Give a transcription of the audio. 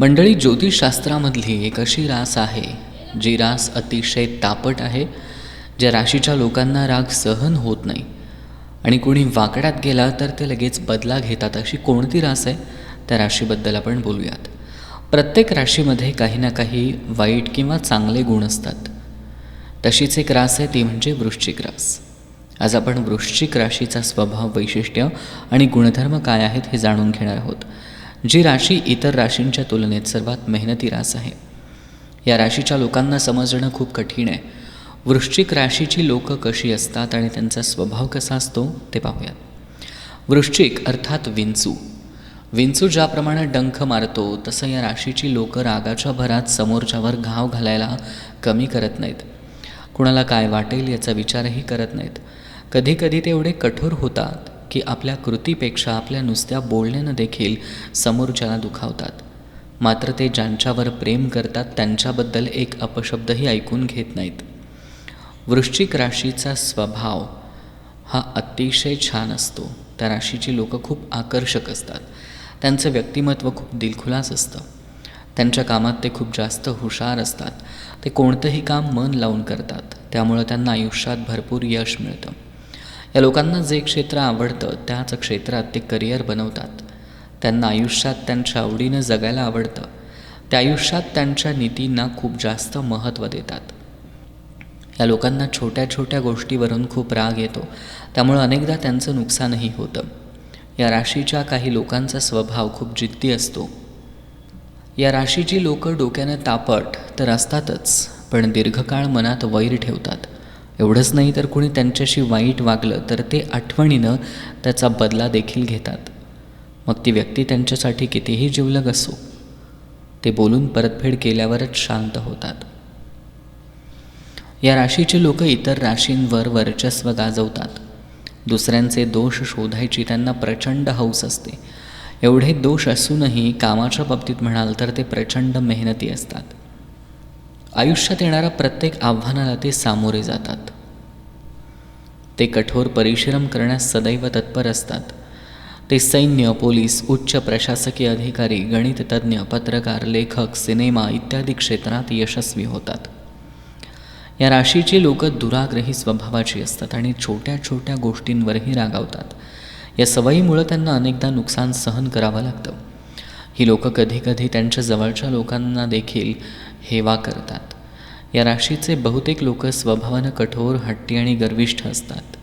मंडळी ज्योतिषशास्त्रामधली एक अशी रास आहे जी रास अतिशय तापट आहे ज्या राशीच्या लोकांना राग सहन होत नाही. आणि कोणी वाकड्यात गेला तर ते लगेच बदला घेतात अशी कोणती रास आहे? त्या राशीबद्दल आपण बोलूयात. प्रत्येक राशीमध्ये काही ना काही वाईट किंवा चांगले गुण असतात. तशीच एक रास आहे ती म्हणजे वृश्चिक रास. आज आपण वृश्चिक राशीचा स्वभाव वैशिष्ट्य आणि गुणधर्म काय आहेत हे जाणून घेणार आहोत. जी राशी इतर राशींच्या तुलनेत सर्वात मेहनती रास आहे. या राशीच्या लोकांना समजणं खूप कठीण आहे. वृश्चिक राशीची लोकं कशी असतात आणि त्यांचा स्वभाव कसा असतो ते पाहूयात. वृश्चिक अर्थात विंचू. विंचू ज्याप्रमाणे डंख मारतो तसं या राशीची लोकं रागाच्या भरात समोरच्यावर घाव घालायला कमी करत नाहीत. कुणाला काय वाटेल याचा विचारही करत नाहीत. कधीकधी ते एवढे कठोर होतात की आपल्या कृतीपेक्षा आपल्या नुसत्या बोलण्यानं देखील समोरच्याला दुखावतात. मात्र ते ज्यांच्यावर प्रेम करतात त्यांच्याबद्दल एक अपशब्दही ऐकून घेत नाहीत. वृश्चिक राशीचा स्वभाव हा अतिशय छान असतो. त्या राशीची लोकं खूप आकर्षक असतात. त्यांचं व्यक्तिमत्व खूप दिलखुलास असतं. त्यांच्या कामात ते खूप जास्त हुशार असतात. ते कोणतंही काम मन लावून करतात. त्यामुळं त्यांना आयुष्यात भरपूर यश मिळतं. या लोकांना जे क्षेत्र आवडतं त्याच क्षेत्रात ते करिअर बनवतात. त्यांना आयुष्यात त्यांच्या आवडीनं जगायला आवडतं. त्या आयुष्यात त्यांच्या नीतींना खूप जास्त महत्त्व देतात. या लोकांना छोट्या छोट्या गोष्टीवरून खूप राग येतो. त्यामुळं अनेकदा त्यांचं नुकसानही होतं. या राशीच्या काही लोकांचा स्वभाव खूप जिद्दी असतो. या राशीची लोकं डोक्यानं तापट तर असतातच पण दीर्घकाळ मनात वैर ठेवतात. एवढंच नाही तर कोणी त्यांच्याशी वाईट वागलं तर ते आठवणीनं त्याचा बदला देखील घेतात. मग ती व्यक्ती त्यांच्यासाठी कितीही जिवलग असो ते बोलून परतफेड केल्यावरच शांत होतात. या राशीचे लोक इतर राशींवर वर्चस्व गाजवतात. दुसऱ्यांचे दोष शोधायची त्यांना प्रचंड हौस असते. एवढे दोष असूनही कामाच्या बाबतीत म्हणाल तर ते प्रचंड मेहनती असतात. आयुष्यात येणाऱ्या प्रत्येक आव्हानाला ते सामोरे जातात. ते कठोर परिश्रम करण्यास सदैव तत्पर असतात. ते सैन्य पोलीस उच्च प्रशासकीय अधिकारी गणिततज्ज्ञ पत्रकार लेखक सिनेमा इत्यादी क्षेत्रात यशस्वी होतात. या राशीची लोक दुराग्रही स्वभावाची असतात आणि छोट्या छोट्या गोष्टींवरही रागावतात. या सवयीमुळं त्यांना अनेकदा नुकसान सहन करावं लागतं. ही लोकं कधीकधी त्यांच्या जवळच्या लोकांना देखील हेवा करतात. या राशीचे बहुतेक लोक स्वभावानं कठोर हट्टी आणि गर्विष्ठ असतात.